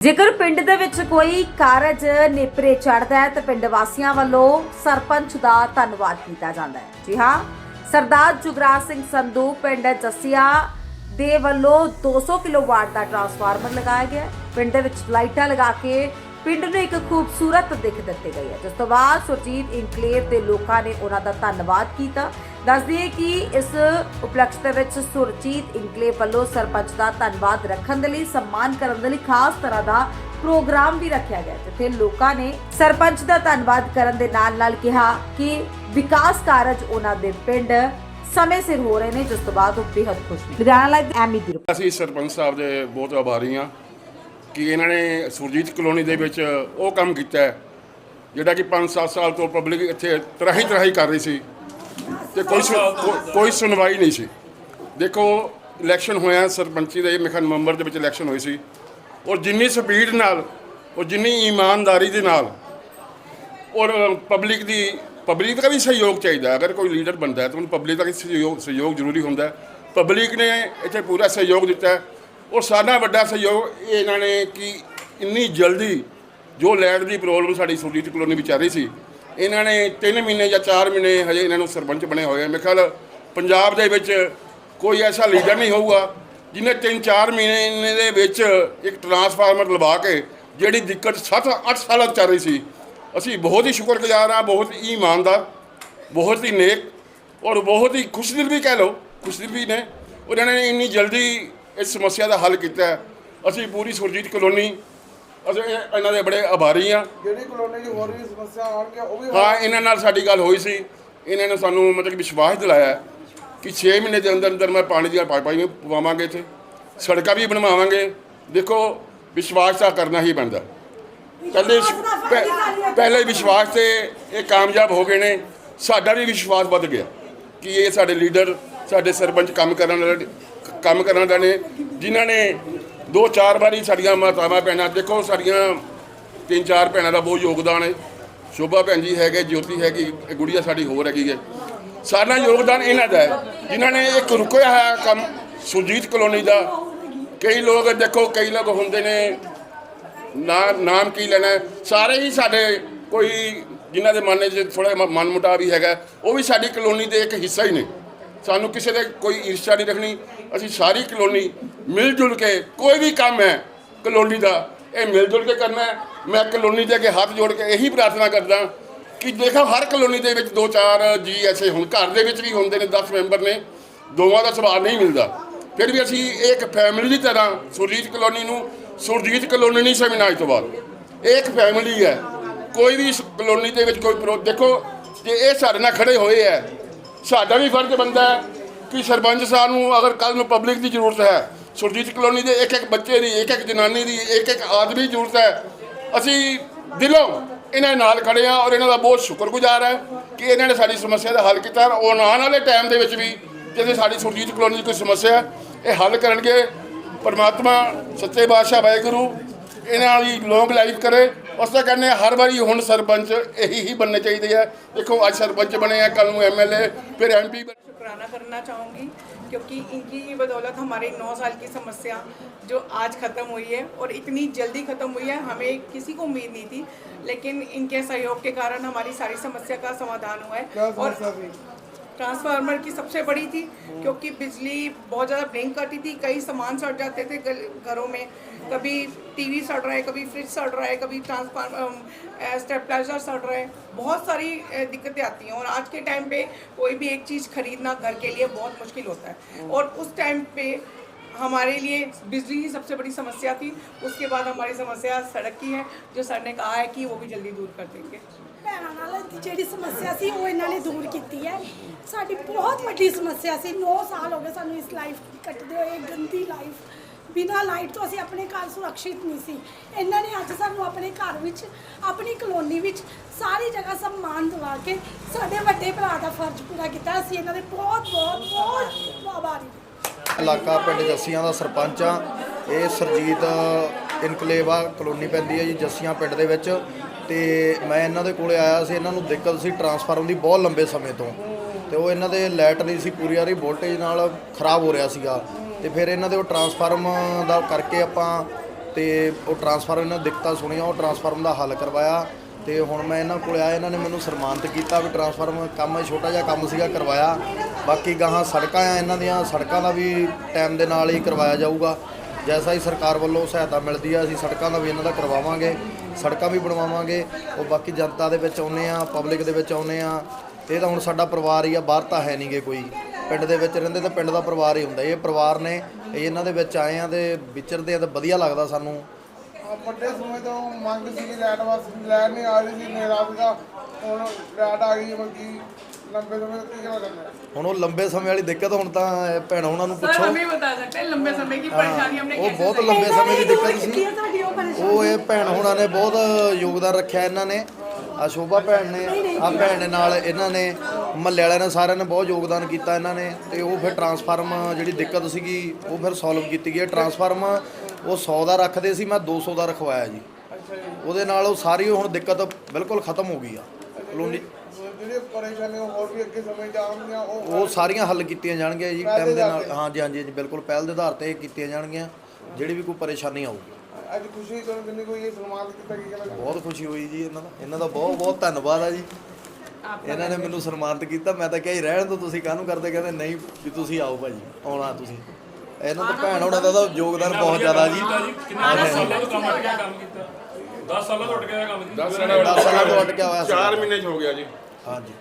ਜੇਕਰ ਪਿੰਡ ਦੇ ਵਿੱਚ ਕੋਈ ਕਾਰਜ ਨੇਪਰੇ ਚੜਦਾ ਹੈ, ਤਾਂ ਪਿੰਡ ਵਾਸੀਆਂ ਵੱਲੋਂ ਸਰਪੰਚ ਦਾ ਧੰਨਵਾਦ ਕੀਤਾ ਜਾਂਦਾ ਹੈ। ਜੀ ਹਾਂ, ਸਰਦਾਰ ਜੁਗਰਾਜ ਸਿੰਘ ਸੰਧੂ ਪਿੰਡ ਜੱਸੀਆ ਦੇ ਵੱਲੋਂ 200 ਕਿਲੋਵਾਟ ਦਾ ਟਰਾਂਸਫਾਰਮਰ ਲਗਾਇਆ ਗਿਆ ਪਿੰਡ ਦੇ ਵਿੱਚ ਲਾਈਟਾਂ ਲਗਾ ਕੇ ਪਿੰਡ ਨੂੰ ਇੱਕ ਖੂਬਸੂਰਤ ਦਿੱਖ ਦਿੱਤੀ ਗਈ ਹੈ। ਜਿਸ ਤੋਂ ਬਾਅਦ ਸੁਰਜੀਤ ਇਨਕਲੇਵ ਦੇ ਲੋਕਾਂ ਨੇ ਉਹਨਾਂ ਦਾ ਧੰਨਵਾਦ ਕੀਤਾ। ਦੱਸ ਦਈਏ ਕਿ ਇਸ ਉਪਲਕਸ਼ ਦੇ ਵਿੱਚ ਸੁਰਜੀਤ ਇਨਕਲੇਵ ਵੱਲੋਂ ਸਰਪੰਚ ਦਾ ਧੰਨਵਾਦ ਰੱਖਣ ਦੇ ਲਈ, ਸਨਮਾਨ ਕਰਨ ਦੇ ਲਈ ਖਾਸ ਤਰ੍ਹਾਂ ਦਾ ਪ੍ਰੋਗਰਾਮ ਵੀ ਰੱਖਿਆ ਗਿਆ, ਜਿੱਥੇ ਲੋਕਾਂ ਨੇ ਸਰਪੰਚ ਦਾ ਧੰਨਵਾਦ ਕਰਨ ਦੇ ਨਾਲ ਨਾਲ ਕਿਹਾ ਕਿ ਵਿਕਾਸ ਕਾਰਜ ਉਹਨਾਂ ਦੇ ਪਿੰਡ ਸਮੇਂ ਸਿਰ ਹੋ ਰਹੇ ਨੇ, ਜਿਸ ਤੋਂ ਬਾਅਦ ਉਹ ਬੇहद ਖੁਸ਼ ਨੇ। ਲੁਧਿਆਣਾ ਲਾਈਵ ਐਮੀ ਦੀ ਰਿਪੋਰਟ। ਅਸੀਂ ਸਰਪੰਚ ਸਾਹਿਬ ਦੇ ਬਹੁਤ ਆਭਾਰੀ ਹਾਂ ਕਿ ਇਹਨਾਂ ਨੇ ਸੁਰਜੀਤ ਕਲੋਨੀ ਦੇ ਵਿੱਚ ਉਹ ਕੰਮ ਕੀਤਾ ਹੈ, ਜਿਹੜਾ ਕਿ 5-7 ਸਾਲ ਤੋਂ ਪਬਲਿਕ ਇੱਥੇ ਤਰਾਹੀ ਤਰਾਹੀ ਕਰ ਰਹੀ ਸੀ। ਤੇ ਕੋਈ ਸੁ- ਕੋ- ਕੋਈ ਸੁਣਵਾਈ ਨਹੀਂ ਸੀ। ਦੇਖੋ ਇਲੈਕਸ਼ਨ ਹੋਇਆ, ਸਰਪੰਚੀ ਦਾ ਦੇ ਮੇਖਾਨ ਨਵੰਬਰ ਦੇ ਵਿੱਚ ਇਲੈਕਸ਼ਨ ਹੋਈ ਸੀ। ਔਰ ਜਿੰਨੀ ਸਪੀਡ ਨਾਲ, ਔਰ ਜਿੰਨੀ ਇਮਾਨਦਾਰੀ ਦੇ ਨਾਲ, ਔਰ ਪਬਲਿਕ ਦੀ ਪਬਲਿਕ ਦਾ ਵੀ ਸਹਿਯੋਗ ਚਾਹੀਦਾ ਹੈ। ਅਗਰ ਕੋਈ ਲੀਡਰ ਬਣਦਾ ਹੈ, ਤਾਂ ਉਹਨੂੰ ਪਬਲਿਕ ਦਾ ਵੀ ਸਹਿਯੋਗ ਸਹਿਯੋਗ ਜ਼ਰੂਰੀ ਹੁੰਦਾ ਹੈ। ਪਬਲਿਕ ਨੇ ਇੱਥੇ ਪੂਰਾ ਸਹਿਯੋਗ ਦਿੱਤਾ ਹੈ। ਔਰ ਸਾਡਾ ਵੱਡਾ ਸਹਿਯੋਗ ਇਹ ਇਹਨਾਂ ਨੇ ਕਿ ਇੰਨੀ ਜਲਦੀ ਜੋ ਲੈਂਡ ਦੀ ਪ੍ਰੋਬਲਮ ਸਾਡੀ ਸੁਰਜੀਤ ਕਲੋਨੀ ਵਿਚਾਰੀ ਸੀ ਇਹਨਾਂ ਨੇ 3 ਮਹੀਨੇ ਜਾਂ 4 ਮਹੀਨੇ ਹਜੇ ਇਹਨਾਂ ਨੂੰ ਸਰਪੰਚ ਬਣੇ ਹੋਏ ਆ ਮੇਰੇ ਖਿਆਲ ਪੰਜਾਬ ਦੇ ਵਿੱਚ ਕੋਈ ਐਸਾ ਲੀਡਰ ਨਹੀਂ ਹੋਊਗਾ ਜਿਹਨੇ 3-4 ਮਹੀਨੇ ਦੇ ਵਿੱਚ ਇੱਕ ਟਰਾਂਸਫਾਰਮਰ ਲਵਾ ਕੇ ਜਿਹੜੀ ਦਿੱਕਤ 7-8 ਸਾਲਾਂ ਤੋਂ ਚੱਲ ਰਹੀ ਸੀ। ਅਸੀਂ ਬਹੁਤ ਹੀ ਸ਼ੁਕਰਗੁਜ਼ਾਰ ਹਾਂ, ਬਹੁਤ ਹੀ ਇਮਾਨਦਾਰ, ਬਹੁਤ ਹੀ ਨੇਕ ਔਰ ਬਹੁਤ ਹੀ ਖੁਸ਼ਦਿਲ ਵੀ ਕਹਿ ਲਓ, ਖੁਸ਼ਦਿਲ ਵੀ ਨੇ। ਔਰ ਇਹਨਾਂ ਨੇ ਇੰਨੀ ਜਲਦੀ ਇਸ ਸਮੱਸਿਆ ਦਾ ਹੱਲ ਕੀਤਾ ਅਸੀਂ ਪੂਰੀ ਸੁਰਜੀਤ ਕਲੋਨੀ ਅਸੀਂ ਇਹ- ਇਹਨਾਂ ਦੇ ਬੜੇ ਆਭਾਰੀ ਹਾਂ ਜਿਹੜੀ ਕਲੋਨੀ 'ਚ ਹੋਰ ਵੀ ਸਮੱਸਿਆ ਆਉਣਗੀਆਂ ਉਹ ਵੀ ਹਾਂ ਇਹਨਾਂ ਨਾਲ ਸਾਡੀ ਗੱਲ ਹੋਈ ਸੀ। ਇਹਨਾਂ ਨੇ ਸਾਨੂੰ ਮਤਲਬ ਕਿ ਵਿਸ਼ਵਾਸ ਦਿਲਾਇਆ ਹੈ ਕਿ 6 ਮਹੀਨੇ ਦੇ ਅੰਦਰ ਅੰਦਰ ਮੈਂ ਪਾਣੀ ਦੀਆਂ ਪਾਈਪਾਂ ਵੀ ਪਵਾਵਾਂਗੇ ਇੱਥੇ। ਸੜਕਾਂ ਵੀ ਬਣਵਾਵਾਂਗੇ। ਦੇਖੋ ਵਿਸ਼ਵਾਸ ਤਾਂ ਕਰਨਾ ਹੀ ਪੈਂਦਾ ਪਹਿਲੇ ਪਹਿ- ਪਹਿਲੇ ਵਿਸ਼ਵਾਸ ਤੇ ਇਹ ਕਾਮਯਾਬ ਹੋ ਗਏ ਨੇ। ਸਾਡਾ ਵੀ ਵਿਸ਼ਵਾਸ ਵੱਧ ਗਿਆ ਕਿ ਇਹ ਸਾਡੇ ਲੀਡਰ ਸਾਡੇ ਸਰਪੰਚ ਕੰਮ ਕਰਨ ਵਾਲੇ ਕੰਮ ਕਰਨ ਵਾਲੇ ਨੇ ਜਿਨ੍ਹਾਂ ਨੇ ਦੋ ਚਾਰ ਵਾਰੀ ਸਾਡੀਆਂ ਮਾਤਾਵਾਂ ਭੈਣਾਂ, ਦੇਖੋ ਸਾਡੀਆਂ ਤਿੰਨ ਚਾਰ ਭੈਣਾਂ ਦਾ ਬਹੁਤ ਯੋਗਦਾਨ ਹੈ। ਸ਼ੋਭਾ ਭੈਣ ਜੀ ਹੈਗੇ, ਜੋਤੀ ਹੈਗੀ ਗੁੜੀਆ ਸਾਡੀ ਹੋਰ ਹੈਗੀ ਹੈ। ਸਾਡਾ ਯੋਗਦਾਨ ਇਹਨਾਂ ਦਾ ਹੈ। ਜਿਨ੍ਹਾਂ ਨੇ ਇੱਕ ਰੁਕਿਆ ਹੈ ਕੰਮ ਸੁਰਜੀਤ ਕਲੋਨੀ ਦਾ, ਕਈ ਲੋਕ ਦੇਖੋ, ਕਈ ਲੋਕ ਹੁੰਦੇ ਨੇ, ਨਾ ਨਾਮ ਕੀ ਲੈਣਾ ਸਾਰੇ ਹੀ ਸਾਡੇ ਕੋਈ, ਜਿਨ੍ਹਾਂ ਦੇ ਮਨ 'ਚ ਥੋੜਾ ਮਨ ਮੁਟਾਵ ਵੀ ਹੈਗਾ, ਉਹ ਵੀ ਸਾਡੀ ਕਲੋਨੀ ਦੇ ਇੱਕ ਹਿੱਸਾ ਹੀ ਨੇ। ਸਾਨੂੰ ਕਿਸੇ ਦੇ ਕੋਈ ਈਰਸ਼ਾ ਨਹੀਂ ਰੱਖਣੀ, ਅਸੀਂ ਸਾਰੀ ਕਲੋਨੀ ਮਿਲ ਜੁਲ ਕੇ ਕੋਈ ਵੀ ਕੰਮ ਹੈ ਕਲੋਨੀ ਦਾ, ਇਹ ਮਿਲ ਜੁਲ ਕੇ ਕਰਨਾ ਹੈ। ਮੈਂ ਕਲੋਨੀ ਦੇ ਅੱਗੇ ਹੱਥ ਜੋੜ ਕੇ ਇਹੀ ਪ੍ਰਾਰਥਨਾ ਕਰਦਾ ਕਿ ਦੇਖੋ ਹਰ ਕਲੋਨੀ ਦੇ ਵਿੱਚ ਦੋ ਚਾਰ ਜੀ ਐਸੇ ਹੁਣ ਘਰ ਦੇ ਵਿੱਚ ਵੀ ਹੁੰਦੇ ਨੇ 10 ਮੈਂਬਰ ਨੇ, ਦੋਵਾਂ ਦਾ ਸੁਭਾਅ ਨਹੀਂ ਮਿਲਦਾ। ਫਿਰ ਵੀ ਅਸੀਂ ਇੱਕ ਫੈਮਿਲੀ ਦੀ ਤਰ੍ਹਾਂ ਸੁਰਜੀਤ ਕਲੋਨੀ ਨੂੰ ਸੁਰਜੀਤ ਕਲੋਨੀ ਨਹੀਂ ਸਮਝਣਾ ਅੱਜ ਤੋਂ ਬਾਅਦ। ਇਹ ਇੱਕ ਫੈਮਿਲੀ ਹੈ। ਕੋਈ ਵੀ ਇਸ ਕਲੋਨੀ ਦੇ ਵਿੱਚ ਕੋਈ ਪ੍ਰੋ ਦੇਖੋ, ਜੇ ਇਹ ਸਾਡੇ ਨਾਲ ਖੜੇ ਹੋਏ ਹੈ ਸਾਡਾ ਵੀ ਫਰਜ਼ ਬਣਦਾ ਹੈ ਕਿ ਸਰਪੰਚ ਸਾਹਿਬ ਨੂੰ ਅਗਰ ਕੱਲ ਨੂੰ ਪਬਲਿਕ ਦੀ ਜ਼ਰੂਰਤ ਹੈ, ਸੁਰਜੀਤ ਕਲੋਨੀ ਦੇ ਇੱਕ ਇੱਕ ਬੱਚੇ ਦੀ ਇੱਕ ਇੱਕ ਜਨਾਨੀ ਦੀ ਇੱਕ ਇੱਕ ਆਦਮੀ ਦੀ ਜ਼ਰੂਰਤ ਹੈ, ਅਸੀਂ ਦਿਲੋਂ ਇਹਨਾਂ ਨਾਲ ਖੜੇ ਆ ਔਰ ਇਹਨਾਂ ਦਾ ਬਹੁਤ ਸ਼ੁਕਰਗੁਜ਼ਾਰ ਹੈ ਕਿ ਇਹਨਾਂ ਨੇ ਸਾਡੀ ਸਮੱਸਿਆ ਦਾ ਹੱਲ ਕੀਤਾ ਔਰ ਆਉਣ ਵਾਲੇ ਟਾਈਮ ਦੇ ਵਿੱਚ ਵੀ ਜਦੋਂ ਸਾਡੀ ਸੁਰਜੀਤ ਕਲੋਨੀ ਦੀ ਕੋਈ ਸਮੱਸਿਆ ਹੈ, ਇਹ ਹੱਲ ਕਰਨਗੇ। ਪਰਮਾਤਮਾ ਸੱਚੇ ਬਾਦਸ਼ਾਹ ਵਾਹਿਗੁਰੂ ਇਹਨਾਂ ਦੀ ਲੌਂਗ ਲਾਈਫ ਕਰੇ ਉਸ ਦਾ ਕਹਿੰਦੇ ਹਾਂ, ਹਰ ਵਾਰੀ ਹੁਣ ਸਰਪੰਚ ਇਹੀ ਹੀ ਬਣਨੇ ਚਾਹੀਦੇ ਆ ਦੇਖੋ ਅੱਜ ਸਰਪੰਚ ਬਣੇ ਆ ਕੱਲ ਨੂੰ ਐਮਐਲਏ ਫਿਰ ਐਮਪੀ शुक्राना करना चाहूँगी क्योंकि इनकी ही बदौलत हमारी नौ साल की समस्या जो आज ख़त्म हुई है और इतनी जल्दी ख़त्म हुई है हमें किसी को उम्मीद नहीं थी लेकिन इनके सहयोग के कारण हमारी सारी समस्या का समाधान हुआ क्या है और समस्या थी ट्रांसफार्मर की सबसे बड़ी थी, क्योंकि बिजली बहुत ज़्यादा ब्लिंक करती थी, कई सामान सड़ जाते थे घरों में। कभी टीवी सड़ रहा है, कभी फ्रिज सड़ रहा है, कभी ट्रांसफार्मर स्टेपलाइजर सड़ रहा है। बहुत सारी दिक्कतें आती हैं, और आज के टाइम पे कोई भी एक चीज़ खरीदना घर के लिए बहुत मुश्किल होता है। और उस टाइम पे हमारे लिए बिजली ही सबसे बड़ी समस्या थी। उसके बाद हमारी समस्या सड़क की है, जो सर ने कहा है कि वो भी जल्दी दूर कर देंगे। ਭੈਣਾਂ ਨਾਲ ਜਿਹੜੀ ਸਮੱਸਿਆ ਸੀ ਉਹ ਇਹਨਾਂ ਨੇ ਦੂਰ ਕੀਤੀ ਹੈ। ਸਾਡੀ ਬਹੁਤ ਵੱਡੀ ਸਮੱਸਿਆ ਸੀ। 9 ਸਾਲ ਹੋ ਗਏ ਸਾਨੂੰ ਇਸ ਲਾਈਫ ਕੱਟਦੇ ਹੋਏ ਗੰਦੀ ਲਾਈਫ ਬਿਨਾਂ ਲਾਈਟ ਤੋਂ ਅਸੀਂ ਆਪਣੇ ਘਰ ਸੁਰੱਖਿਅਤ ਨਹੀਂ ਸੀ। ਇਹਨਾਂ ਨੇ ਅੱਜ ਸਾਨੂੰ ਆਪਣੇ ਘਰ ਵਿੱਚ, ਆਪਣੀ ਕਲੋਨੀ ਵਿੱਚ ਸਾਰੀ ਜਗ੍ਹਾ ਸਨਮਾਨ ਦਿਵਾ ਕੇ ਸਾਡੇ ਵੱਡੇ ਭਰਾ ਦਾ ਫਰਜ਼ ਪੂਰਾ ਕੀਤਾ। ਅਸੀਂ ਇਹਨਾਂ ਦੇ ਬਹੁਤ ਬਹੁਤ ਬਹੁਤ ਆਭਾਰੀ ਇਲਾਕਾ ਪਿੰਡ ਜੱਸੀਆਂ ਦਾ ਸਰਪੰਚ ਆ ਇਹ ਸਰਜੀਤ ਇਨਕਲੇਵਾ ਕਲੋਨੀ ਪੈਂਦੀ ਹੈ ਜੀ, ਜੱਸੀਆਂ ਪਿੰਡ ਦੇ ਵਿੱਚ। ਤੇ ਮੈਂ ਇਹਨਾਂ ਦੇ ਕੋਲੇ ਆਇਆ ਸੀ, ਇਹਨਾਂ ਨੂੰ ਦਿੱਕਤ ਸੀ ਟਰਾਂਸਫਾਰਮ ਦੀ ਬਹੁਤ ਲੰਬੇ ਸਮੇਂ ਤੋਂ। ਤੇ ਉਹ ਇਹਨਾਂ ਦੇ ਲਾਈਟ ਨਹੀਂ ਸੀ ਪੂਰੀ ਆ ਰਹੀ, ਵੋਲਟੇਜ ਨਾਲ ਖਰਾਬ ਹੋ ਰਿਹਾ ਸੀਗਾ। ਤੇ ਫਿਰ ਇਹਨਾਂ ਦੇ ਉਹ ਟਰਾਂਸਫਾਰਮ ਦਾ ਕਰਕੇ ਆਪਾਂ ਤੇ ਉਹ ਟਰਾਂਸਫਾਰਮ ਇਹਨਾਂ ਦਿੱਕਤਾਂ ਸੁਣੀਆਂ, ਉਹ ਟਰਾਂਸਫਾਰਮ ਦਾ ਹੱਲ ਕਰਵਾਇਆ। ਤੇ ਹੁਣ ਮੈਂ ਇਹਨਾਂ ਕੋਲ ਆਇਆ, ਇਹਨਾਂ ਨੇ ਮੈਨੂੰ ਸਨਮਾਨਿਤ ਕੀਤਾ ਵੀ ਟਰਾਂਸਫਾਰਮ ਕੰਮ ਛੋਟਾ ਜਿਹਾ ਕੰਮ ਸੀਗਾ, ਕਰਵਾਇਆ। ਬਾਕੀ ਗਾਹਾਂ ਸੜਕਾਂ ਆ ਇਹਨਾਂ ਦੀਆਂ, ਸੜਕਾਂ ਦਾ ਵੀ ਟਾਈਮ ਦੇ ਨਾਲ ਹੀ ਕਰਵਾਇਆ ਜਾਊਗਾ। ਜੈਸਾ ਹੀ ਸਰਕਾਰ ਵੱਲੋਂ ਸਹਾਇਤਾ ਮਿਲਦੀ ਆ, ਅਸੀਂ ਸੜਕਾਂ ਦਾ ਵੀ ਇਹਨਾਂ ਦਾ ਕਰਵਾਵਾਂਗੇ, ਸੜਕਾਂ ਵੀ ਬਣਵਾਵਾਂਗੇ, ਉਹ ਬਾਕੀ ਜਨਤਾ ਦੇ ਵਿੱਚ ਆਉਨੇ ਆ ਪਬਲਿਕ ਦੇ ਵਿੱਚ ਆਉਨੇ ਆ, ਇਹ ਤਾਂ ਹੁਣ ਸਾਡਾ ਪਰਿਵਾਰ ਹੀ ਆ, ਬਾਹਰ ਤਾਂ ਹੈ ਨਹੀਂਗੇ ਕੋਈ। ਪਿੰਡ ਦੇ ਵਿੱਚ ਰਹਿੰਦੇ ਤਾਂ ਪਿੰਡ ਦਾ ਪਰਿਵਾਰ ਹੀ ਹੁੰਦਾ, ਇਹ ਪਰਿਵਾਰ ਨੇ, ਇਹ ਇਹਨਾਂ ਦੇ ਵਿੱਚ ਆਏ ਆ ਤੇ ਵਿਚਰਦੇ ਆ ਤਾਂ ਵਧੀਆ ਲੱਗਦਾ ਸਾਨੂੰ। ਵੱਡੇ ਸਮੇਂ ਤੋਂ ਮੰਗ ਸੀ ਲੈਟ ਵਾਸ ਲੈਟ ਨਹੀਂ ਆ ਰਹੀ ਸੀ, ਮੇਰਾ ਸੀਗਾ ਹੁਣ ਲੈਟ ਆ ਗਈ ਮਲਕੀ ਲੰਬੇ ਸਮੇਂ ਤੋਂ ਕੀ ਕਹਿਣਾ ਚਾਹੁੰਦੇ ਆ ਹੁਣ ਉਹ ਲੰਬੇ ਸਮੇਂ ਵਾਲੀ ਦਿੱਕਤ ਹੁਣ ਤਾਂ ਇਹ ਭੈਣ ਉਹਨਾਂ ਨੂੰ सर ਪੁੱਛੋ हमें बता सकते हैं लंबे समय की परेशानी हमने ਉਹ कैसे ਬਹੁਤ सही- ਲੰਬੇ ਸਮੇਂ ਦੀ ਦਿੱਕਤ ਕੀਤੀ ਸੀ ਹੈ ਤੁਹਾਡੀ ਉਹ ਪਰੇਸ਼ਾਨੀ ਉਹ ਇਹ ਭੈਣ ਹੋਣਾ ਨੇ ਬਹੁਤ ਯੋਗਦਾਨ ਰੱਖਿਆ ਇਹਨਾਂ ਨੇ ਆ ਸ਼ੋਭਾ ਭੈਣ ਨੇ ਆ ਭੈਣ ਦੇ ਨਾਲ ਇਹਨਾਂ ਨੇ ਮਹੱਲੇ ਵਾਲਿਆਂ ਨੇ ਸਾਰਿਆਂ ਨੇ ਬਹੁਤ ਯੋਗਦਾਨ ਕੀਤਾ ਇਹਨਾਂ ਨੇ ਤੇ ਉਹ ਫਿਰ ਟਰਾਂਸਫਾਰਮ ਜਿਹੜੀ ਦਿੱਕਤ ਸੀਗੀ ਉਹ ਫਿਰ ਸੋਲਵ ਕੀਤੀ ਗਈ ਟਰਾਂਸਫਾਰਮ ਉਹ 100 ਦਾ ਰੱਖਦੇ ਸੀ ਮੈਂ 200 ਦਾ ਰਖਵਾਇਆ ਜੀ ਉਹਦੇ ਨਾਲ ਉਹ ਸਾਰੀ ਹੁਣ ਦਿੱਕਤ ਬਿਲਕੁਲ ਖਤਮ ਹੋ ਗਈ ਆ ਕਲੋਨੀ ਜਿਹੜੇ ਪਰੇਸ਼ਾਨੀਆਂ ਹੋਰ ਵੀ ਅੱਗੇ ਸਮੇਂ ਜਾਣਗੀਆਂ ਉਹ ਉਹ ਸਾਰੀਆਂ ਹੱਲ ਕੀਤੀਆਂ ਜਾਣਗੀਆਂ ਜੀ ਟਾਈਮ ਦੇ ਨਾਲ। ਹਾਂਜੀ ਹਾਂਜੀ ਜੀ ਬਿਲਕੁਲ ਪਹਿਲ ਦੇ ਆਧਾਰ ਤੇ ਕੀਤੀਆਂ ਜਾਣਗੀਆਂ ਜਿਹੜੀ ਵੀ ਕੋਈ ਪਰੇਸ਼ਾਨੀ ਆਊਗੀ। ਅੱਜ ਖੁਸ਼ੀ ਤੁਹਾਨੂੰ ਕਿੰਨੀ ਕੋਈ ਇਹ ਸਨਮਾਨ ਕੀਤਾ ਕੀ ਕਹਿਣਾ ਚਾਹੁੰਦੇ ਬਹੁਤ ਖੁਸ਼ੀ ਹੋਈ ਜੀ ਇਹਨਾਂ ਦਾ। ਇਹਨਾਂ ਦਾ ਬਹੁਤ ਬਹੁਤ ਧੰਨਵਾਦ ਆ ਜੀ। ਇਹਨਾਂ ਨੇ ਮੈਨੂੰ ਸਨਮਾਨਿਤ ਕੀਤਾ। ਮੈਂ ਤਾਂ ਕਿਹਾ ਹੀ ਰਹਿਣ ਤੋਂ ਤੁਸੀਂ ਕਾਹਨੂੰ ਕਰਦੇ? ਕਹਿੰਦੇ ਨਹੀਂ ਵੀ ਤੁਸੀਂ ਆਓ ਭਾਜੀ ਆਉਣਾ ਤੁਸੀਂ। ਇਹਨਾਂ ਦਾ ਭੈਣ ਹੋਣਾ ਦਾ ਯੋਗਦਾਨ ਬਹੁਤ ਜ਼ਿਆਦਾ ਜੀ। ਕਿੰਨਾ ਸਾਲਾਂ ਤੋਂ ਕੰਮ ਅਟ ਗਿਆ ਕੰਮ ਕੀਤਾ 10 ਸਾਲਾਂ ਤੋਂ ਅਟ ਗਿਆ ਕੰਮ ਜੀ। 10 10 ਸਾਲਾਂ ਤੋਂ ਅਟਕਿਆ ਹੋਇਆ ਸੀ 4 ਮਹੀਨੇ ਚ ਹੋ ਗਿਆ ਜੀ। ਹਾਂਜੀ